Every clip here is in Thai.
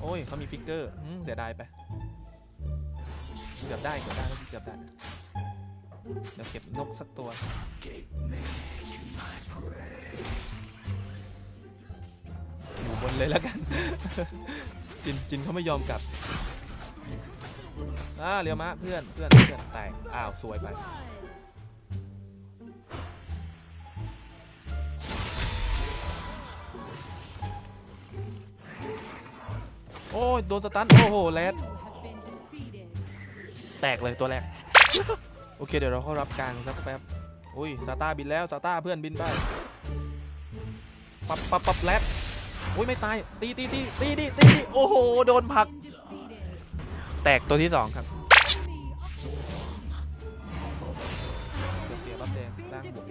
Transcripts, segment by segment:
โอ้ยเขามีฟิกเกอร์อืมเสียดายไปเกือบได้เกือบได้เกือบได้เดี๋ยวเก็บนกสักตัวอยู่บนเลยแล้วกัน จินจินเขาไม่ยอมกลับอ่าเรียวมะเพื่อนเพื่อนเพื่อนแตกอ้าวสวยไป อ้ยโดนสตันโอ้โหแรดแตกเลยตัวแรก โอเคเดี๋ยวเราเข้ารับกลางสักแป๊บอุ้ยซาต้าบินแล้วซาต้าเพื่อนบินไปปับปับปับแรดอุ้ยไม่ตายตีตีตีตีตีตีตีโอ้โหโดนผลัก แตกตัวที่สองครับเสียบัฟแดงล่างบวก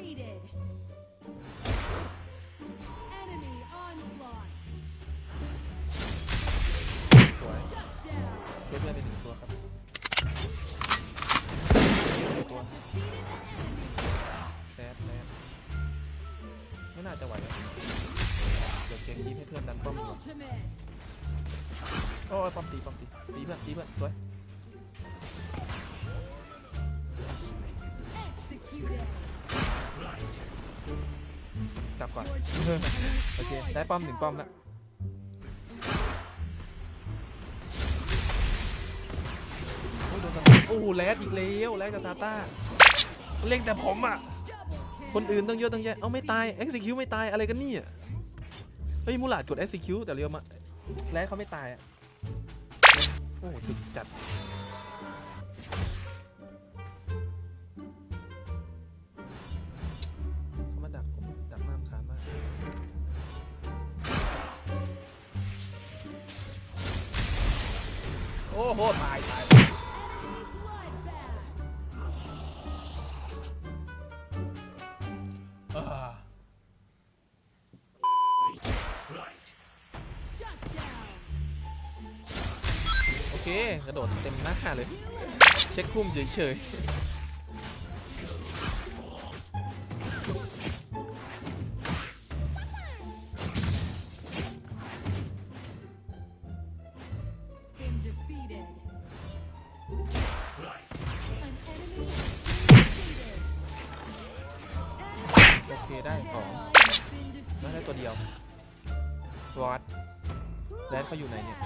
โอ้ยป้อมตีป้อมตีตีเพื่อนตีเพื่อนสวยกลับก่อน โอเค ได้ป้อมหนึ่งป้อมแล้วโอ้โดนสโอ้โหแรดอีกแล้วแรดกับซาต้าเล่งแต่ผมอะ คนอื่นตั้งเยอะตั้งแยะ เอาไม่ตาย execute ไม่ตายอะไรกันนี่ยเฮ้ยมูหลาดกด execute แต่เรียวมาแรดเขาไม่ตายอะ โอ้ถึกจัด เขามาดักผม ดักน้ำคานมาก โอ้โห ตายตาย เคกระโดดเต็มหน้าเลย เช็คคุ้มเฉย Been defeated. An enemy has been defeated. ๆโอเคได้สองแล้วได้ตัวเดียววอดแรดเขาอยู่ไหนเนี่ย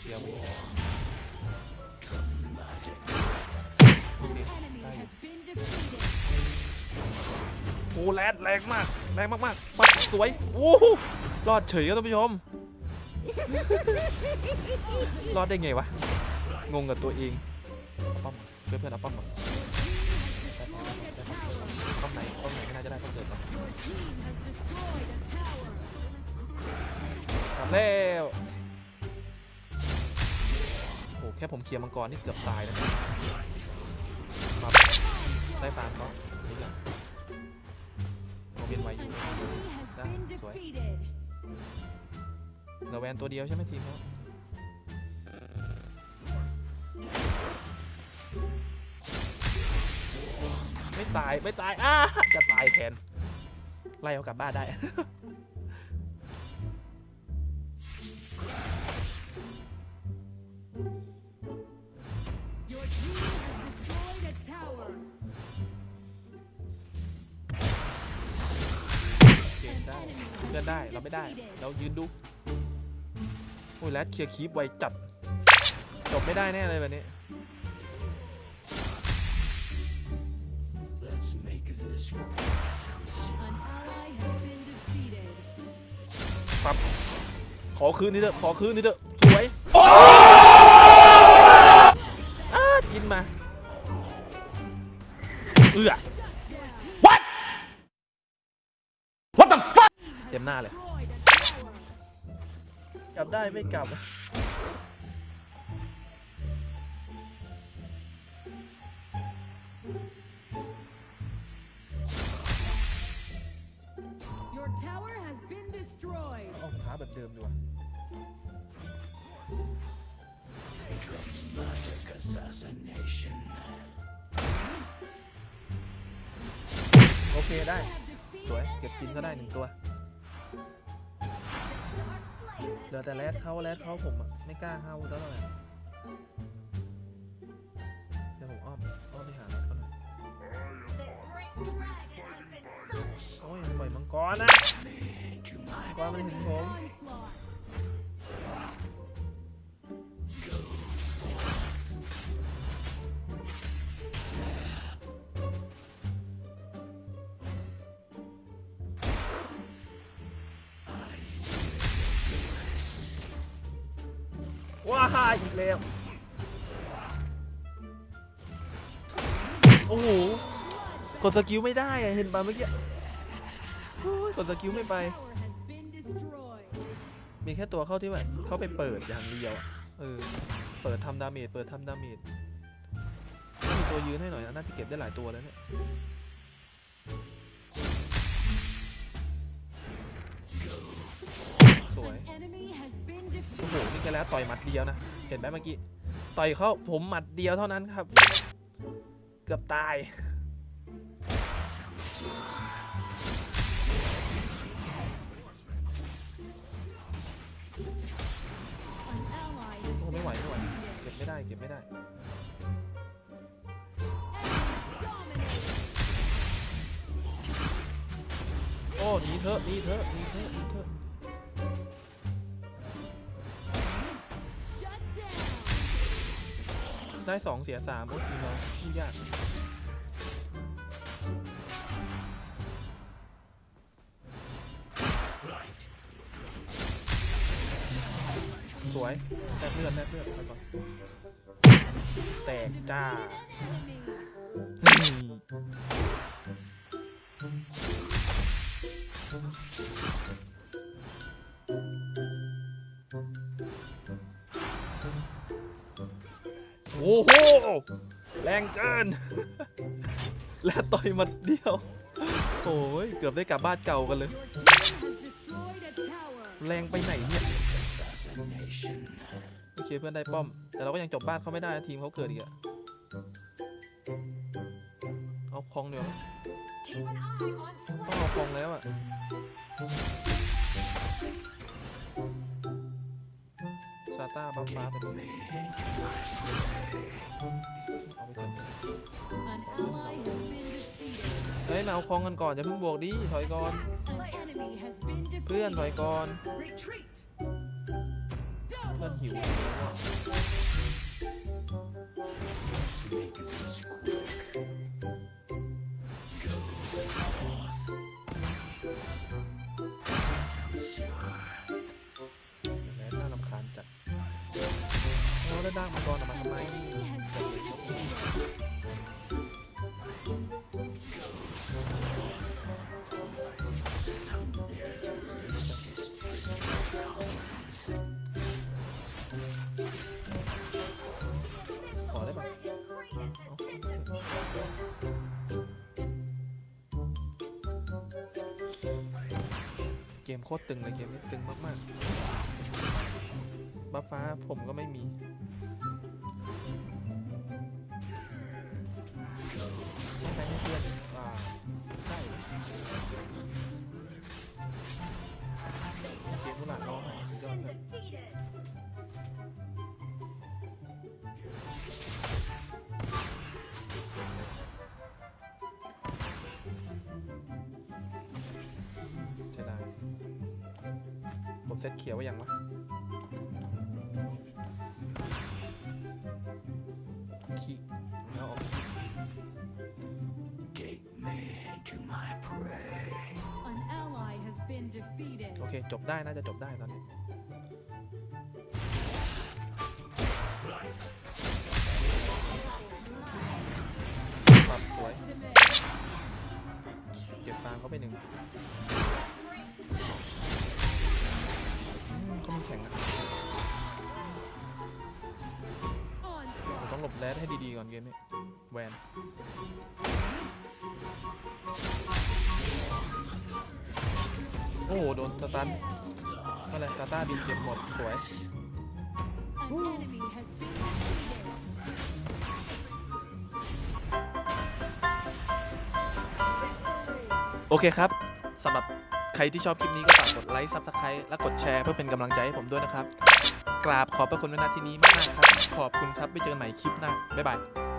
เคลียร์ว้ An enemy Ay. has been defeated. โอ้แรดแรงมาก แรงมากๆปัดสวย โอ้รอดเฉยครับท่านผู้ชม รอดได้ไงวะ งงกับตัวเองป้อมช่วยเพื่อนเอาป้อมก่อนป้อมไหนป้อมไหนไม่น่าจะได้ป้อมเกิดก่อน Your team has destroyed a tower. กลั ค่ผมเคลียร์มังกรนี่เกือบตายแล้วมาได้ฟาร์มเขานี่แหละโมเบียนไวอยู่ An enemy has Da, been sorry. defeated. เหลือแวนตัวเดียวใช่ไหมทีมเขาไม่ตาย ไม่ตายอ้าจะตายแทนไล่เขากลับบ้านได้ อน has ได้ been เราไม่ได้ defeated. เรายืนดูโอ้ยแรดเคลียร์คีปไวจัด จบไม่ได้แน่เลยแบบนี้ Let's make this quick. An ally has been defeated. ปั๊บขอคืนนี่เถอะขอคืนนี่เถอะสวยอ้ากินมาเอื้อ What? What the fuck? เต็มหน้าเลย Destroyed a tower. กลับได้ไม่กลับ Your tower has been destroyed. เอาขาแบบเดิมดีกว่า Dramatic assassination. เคได้ have สวย defeated เก็บ an กินก็ได้หนึ่ง enemy. ตัว เหลือแต่แรดเขาแรดเขาผมอะไม่กล้าเข้าเท่าไหร่เดี๋ยวผมอ้อมอ้อมไปหาแรดเขาหน่อยโอ้ยปล่อยมังกรนะมังกรมันเห็นผมาอีกแล้ว โอ้โห กดสกิลไม่ได้อะเห็นปะเมื่อกี้โอ้ยกดสกิลไม่ไป มีแค่ตัวเข้าที่แบบเข้าไปเปิดอย่างเดียวอะเออ เปิดทำดาเมจ เปิดทำดาเมจถ้ามีตัวยืนให้หน่อยน่าจะเก็บได้หลายตัวแล้วเนี่ย ต่อยหมัดเดียวนะ เห็นไหมเมื่อกี้ ต่อยเขาผมหมัดเดียวเท่านั้นครับ เกือบตายโอ้ไม่ไหวไม่ไหวเก็บไม่ได้เก็บไม่ได้โอ้หนีเถอะหนีเถอะหนีเถอะหนีเถอะ ได้สองเสียสามโอ้ทีมเราที่ยากสวยแตกเลือดแตกเลือดไปก่อนแตกจ้า โอ้โห แรงเกิน และต่อยมัดเดียว โอ้ย เกือบได้กลับบ้านเก่ากันเลย แรงไปไหนเนี่ย โอเคเพื่อนได้ป้อม แต่เราก็ยังจบบ้านเขาไม่ได้นะทีมเขาเกิดอีกอะเอาคลองเดี๋ยวต้องเอาคลองแล้วอะาต้าบัฟฟ้าไปตรงนี้เอาไปเถอะ An ally has been defeated. เฮ้ยมาเอาคลองกันก่อนอย่าเพิ่งบวกดิถอยก่อน An enemy has been เพื่อน defeated. ถอยก่อน Retreat! เพื่อน Double หิว kill. แล้ว แล้วด่างมังกรออกมาทำไมขอได้ปะเกมโคตรตึงเลยเกมนี้ตึงมากๆบัฟฟ้าผมก็ไม่มี เซตเขียวไว้ยังวะขี้เอาออก Take me to my prey. An ally has been defeated. โอเค จบได้ น่าจะจบได้ตอนนี้ปรับสวย Ultimate. เก็บฟางเขาไปหนึ่ง แข่งนะผมต้องหลบแรดให้ดีๆก่อนเกมนี้แวนโอ้โหโดนสตันก็เลยตาต้าบินเก็บหมดสวย An enemy has been defeated. โอเคครับสำหรับ รที่ชอบคลิปนี้ก็ฝากกดไลค์ซับสไครต์และกดแชร์เพื่อเป็นกำลังใจให้ผมด้วยนะครับ กราบขอบพระคุณไว้ณที่นี้มากๆครับ ขอบคุณครับไปเจอกันใหม่คลิปหน้าบ๊ายบาย